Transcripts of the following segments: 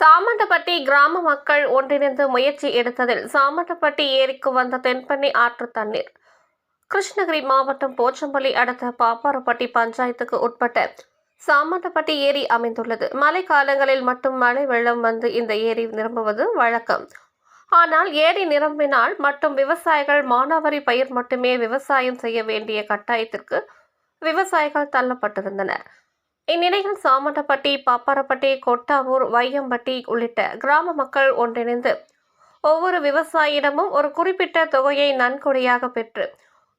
சாமண்டப்பட்டி கிராம மக்கள் ஒன்றிணைந்து முயற்சி எடுத்ததில் சாமண்டப்பட்டி ஏரிக்கு வந்த தென்பண்ணி ஆற்று தண்ணீர். கிருஷ்ணகிரி மாவட்டம் போச்சம்பள்ளி அடுத்த பாப்பாரப்பட்டி பஞ்சாயத்துக்கு உட்பட்ட சாமண்டப்பட்டி ஏரி அமைந்துள்ளது. மழை காலங்களில் மட்டும் மழை வெள்ளம் வந்து இந்த ஏரி நிரம்புவது வழக்கம். ஆனால் ஏரி நிரம்பினால் மட்டும் விவசாயிகள் மானாவாரி பயிர் மட்டுமே விவசாயம் செய்ய வேண்டிய கட்டாயத்திற்கு விவசாயிகள் தள்ளப்பட்டிருந்தனர். இந்நிலையில் சாமண்டப்பட்டி பாப்பாரப்பட்டி கொட்டாவூர் வையம்பட்டி உள்ளிட்ட கிராம மக்கள் ஒன்றிணைந்து ஒவ்வொரு விவசாயியிடமும் ஒரு குறிப்பிட்ட தொகையை நன்கொடையாக பெற்று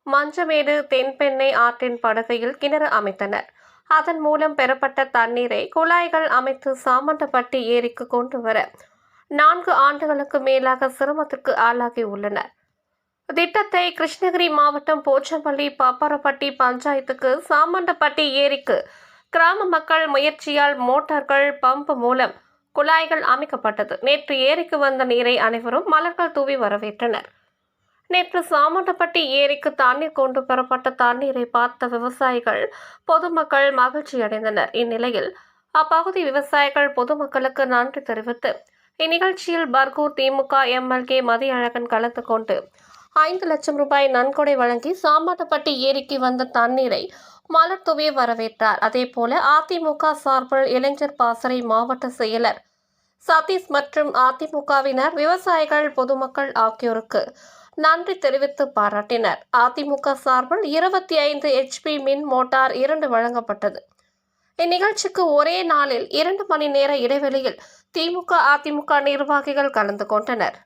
மஞ்சமேடு தென்பெண்ணை ஆற்றின் படுகையில் கிணறு அமைத்தனர். அதன் மூலம் பெறப்பட்ட தண்ணீரை குழாய்கள் அமைத்து சாமண்டப்பட்டி ஏரிக்கு கொண்டு வர நான்கு ஆண்டுகளுக்கு மேலாக சிரமத்திற்கு ஆளாகி உள்ளனர். திட்டத்தை கிருஷ்ணகிரி மாவட்டம் போச்சம்பள்ளி பாப்பாரப்பட்டி பஞ்சாயத்துக்கு சாமண்டப்பட்டி ஏரிக்கு கிராம மக்கள் முயற்சியால் மோட்டார்கள் பம்ப் மூலம் குழாய்கள் அமைக்கப்பட்டது. நேற்று ஏரிக்கு வந்த நீரை அனைவரும் மலர்கள் தூவி வரவேற்றனர். நேற்று சாமண்டப்பட்டி ஏரிக்கு தண்ணீர் கொண்டு பெறப்பட்ட தண்ணீரை பார்த்த விவசாயிகள் பொதுமக்கள் மகிழ்ச்சி அடைந்தனர் இந்நிலையில் அப்பகுதி விவசாயிகள் பொதுமக்களுக்கு நன்றி தெரிவித்து இந்நிகழ்ச்சியில் பர்கூர் திமுக எம்எல்ஏ மதியழகன் கலந்து கொண்டு ஐந்து லட்சம் ரூபாய் நன்கொடை வழங்கி சாமாட்டப்பட்டி ஏரிக்கு வந்த தண்ணீரை மலர் தூவி வரவேற்றார். அதேபோல அதிமுக சார்பில் இளைஞர் பாசறை மாவட்ட செயலர் சதீஷ் மற்றும் அதிமுகவினர் விவசாயிகள் பொதுமக்கள் ஆகியோருக்கு நன்றி தெரிவித்து பாராட்டினர். அதிமுக சார்பில் இருபத்தி ஐந்து ஹெச்பி மின் மோட்டார் இரண்டு வழங்கப்பட்டது. இந்நிகழ்ச்சிக்கு ஒரே நாளில் இரண்டு மணி நேர இடைவெளியில் திமுக அதிமுக நிர்வாகிகள் கலந்து கொண்டனர்.